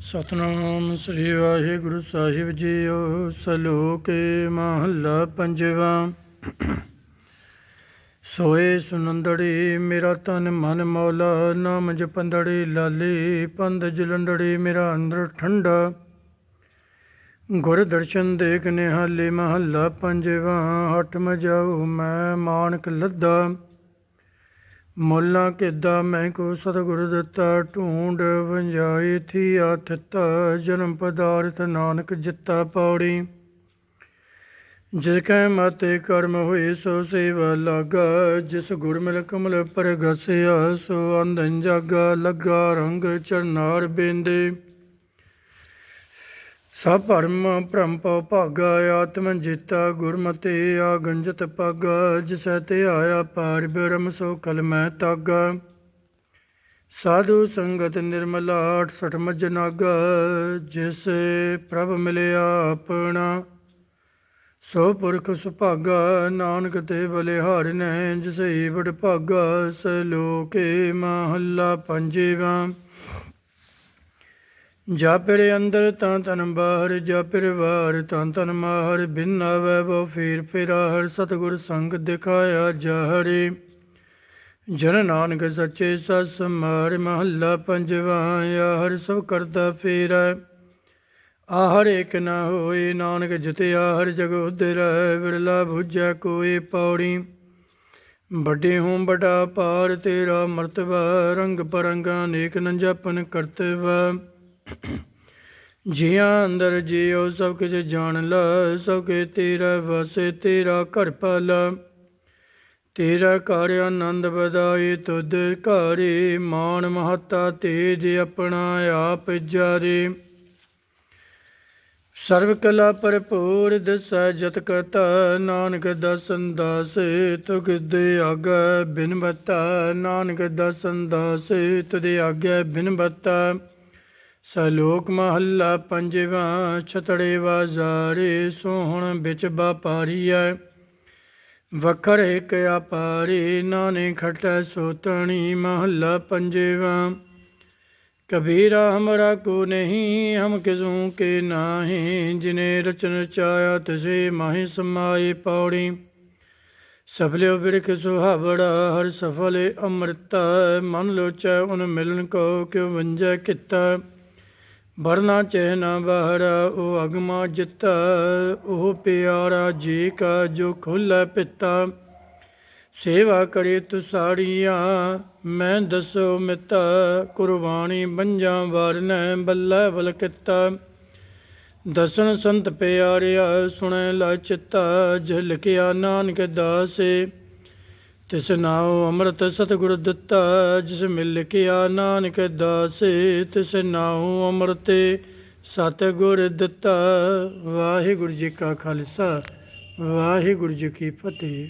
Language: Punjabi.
ਸਤਨਾਮ ਸ੍ਰੀ ਵਾਹਿਗੁਰੂ ਸਾਹਿਬ ਜੀਓ, ਸਲੋਕੇ ਮਹੱਲਾ ਪੰਜਵਾਂ। ਸੋਏ ਸੁਨੰਦੜੀ, ਮੇਰਾ ਤਨ ਮਨ ਮੌਲਾ, ਨਾਮ ਜਪੰਦੜੀ ਲਾਲੀ ਪੰਦ ਜਲੰਦੜੀ ਮੇਰਾ ਅੰਦਰ ਠੰਡਾ। ਗੁਰ ਦਰਸ਼ਨ ਦੇਖ ਨਿਹਾਲੇ ਮਹੱਲਾ ਪੰਜਵਾਂ, ਹਟ ਮਜਾਉ ਮੈਂ ਮਾਨਕ ਲੱਦਾ। ਮੁੱਲਾ ਕਿੱਦਾ ਮੈਂ ਕੋ ਸਤਿਗੁਰ ਦਿੱਤਾ, ਢੂੰਡ ਵੰਜਾਈ ਥੀ ਆਥਿਤਾ ਜਨਮ ਪਦਾਰਥ ਨਾਨਕ ਜਿੱਤਾ ਪੌੜੀ। ਜਿਸ ਕੈ ਮਾਤੇ ਕਰਮ ਹੋਏ, ਸੋ ਸੇਵਾ ਲਾਗਾ, ਜਿਸ ਗੁਰ ਮਿਲ ਕਮਲ ਪ੍ਰਗਸਿਆ, ਸੋ ਅੰਧਨ ਜਾਗਾ, ਲੱਗਾ ਰੰਗ ਚਰਨਾਰ ਬੇਂਦੇ। ਸਭ ਭਰਮ ਭ੍ਰਮ ਪਉ ਭਾਗਾ ਆਤਮ ਜੀਤਾ ਗੁਰਮਤਿ ਗੰਜਤ ਪਾਗਾ, ਜਿਸੈ ਤੇ ਆਇਆ ਪਾਰ ਬ੍ਰਹਮ ਸੋ ਕਲ ਮੈਂ ਤਾਗਾ। ਸਾਧੂ ਸੰਗਤ ਨਿਰਮਲਾ 68 ਮਜ ਨਾਗਾ, ਜਿਸ ਪ੍ਰਭ ਮਿਲਿਆ ਆਪਣਾ। ਸੋ ਪੁਰਖ ਸੁਭਾਗਾ, ਨਾਨਕ ਤੇ ਬਲਿਹਾਰ ਨੇ ਜਿਸ ਈਵੜ ਭਾਗਾ, ਸਲੋਕੇ ਮਹੱਲਾ ਪੰਜਵਾਂ। ਜਾ ਫਿਰ ਅੰਦਰ ਤਾਂ ਤਨ ਬਾਹਰ ਜਾਪਿਰ ਬਾਹਰ ਤਾਂ ਤਨ ਮਾਹਰ। ਬਿਨ ਆਵੈ ਬੋ ਫੇਰ ਫੇਰਾ ਹਰ ਸਤਿਗੁਰ ਸੰਗ ਦਿਖਾਇਆ ਜਾਹਰੇ। ਜਨ ਨਾਨਕ ਸੱਚੇ ਸਤ ਮਾਰ ਮਹੱਲਾ ਪੰਜਵਾ ਆ, ਹਰ ਸਭ ਕਰਦਾ ਫੇਰੈ। ਆਹਰ ਇੱਕ ਨਾ ਹੋਏ ਨਾਨਕ ਜਿਤਿਆ ਹਰ ਜਗ ਉਧਰੈ ਵਿਰਲਾ 부ਜੈ ਕੋਈ ਪੌੜੀ। ਵੱਡੇ ਹੂੰ ਬਟਾ ਪਾਰ ਤੇਰਾ ਮਰਤਬਾ, ਰੰਗ ਪਰੰਗਾ ਨੇਕ ਨੰਜਪਨ ਕਰਤਵਾ ਜਿਹਾਂ ਅੰਦਰ ਜਿਉ ਸਭ ਕੁਝ ਜਾਣ ਲਾ, ਸਭ ਕੇ ਤੇਰਾ ਵਸੇ ਤੇਰਾ ਘਰ ਪਾਲਾ। ਤੇਰਾ ਘਰ ਆਨੰਦ ਬਦਾਈ ਤੁਧ ਘਾਰੇ ਮਾਨ ਮਹਤਾ ਤੇਜ ਆਪਣਾ ਆਪ ਜਾਰੇ। ਸਰਵ ਕਲਾ ਭਰਪੂਰ ਦਸੈ ਜਤ ਕਤਾ ਨਾਨਕ ਦਸਨ ਦਾਸ ਤੁਗ ਦੇ ਆਗੇ ਬਿਨ ਬਤਾ ਨਾਨਕ ਦਸਨ ਦਾਸ ਤੁਧ ਆਗੇ ਬਿਨ ਬਤਾ ਸਲੋਕ ਮਹੱਲਾ ਪੰਜਵਾਂ ਛਤੜੇ ਵਾਜ਼ਾਰੇ ਸੋਹਣ ਵਿੱਚ ਵਪਾਰੀਐ। ਵਖਰ ਇੱਕ ਆਪਾਰੇ ਨਾਨੇ ਖਟੈ ਸੋਤਣੀ, ਮਹੱਲਾ ਪੰਜਵਾਂ। ਕਬੀਰਾ ਹਮਰਾ ਕੋ ਨਹੀਂ, ਹਮ ਕਿਸੂ ਕੇ ਨਾਹੀ, ਜਿਨੇ ਰਚਨ ਚਾਇਆ ਤਿਸੇ ਮਾਹੀ ਸਮਾਏ ਪੌੜੀ। ਸਫਲਿਓ ਬਿਰਖ ਸੁਹਾਵੜਾ, ਹਰ ਸਫਲੇ ਅੰਮ੍ਰਿਤਾ, ਮਨ ਲੋਚੈ, ਉਨ ਮਿਲਨ ਕੋ ਕਿਉ ਵੰਜੈ ਕਿਤਾ। ਵਰਨਾ ਚਹਿਨਾ ਬਹਰਾ ਉਹ ਅਗਮਾ ਜਿੱਤਾ, ਉਹ ਪਿਆਰਾ ਜੀ ਕਾ ਜੋ ਖੁੱਲੈ ਪਿਤਾ। ਸੇਵਾ ਕਰੇ ਤੁਸਾੜੀਆਂ ਮੈਂ ਦਸੋ ਮਿਤਾ, ਕੁਰਬਾਨੀ ਬੰਜਾਂ ਵਰਨੈ ਬੱਲੇ ਬਲ ਕੀਤਾ ਦਸਨ ਸੰਤ ਪਿਆਰਿਆ, ਸੁਣੈ ਲਾ ਚਿੱਤਾ, ਝਲਕਿਆ ਨਾਨਕ ਦਾਸੇ। ਤਿਸ ਨਾਉ ਅੰਮ੍ਰਿਤ ਸਤਿਗੁਰ ਦਿੱਤਾ, ਜਿਸ ਮਿਲ ਕੇ ਆ ਨਾਨਕ ਦਾਸੇ, ਤਿਸ ਨਾਉ ਅੰਮ੍ਰਿਤ ਸਤਿਗੁਰ ਦਿੱਤਾ। ਵਾਹਿਗੁਰੂ ਜੀ ਕਾ ਖਾਲਸਾ, ਵਾਹਿਗੁਰੂ ਜੀ ਕੀ ਫਤਿਹ।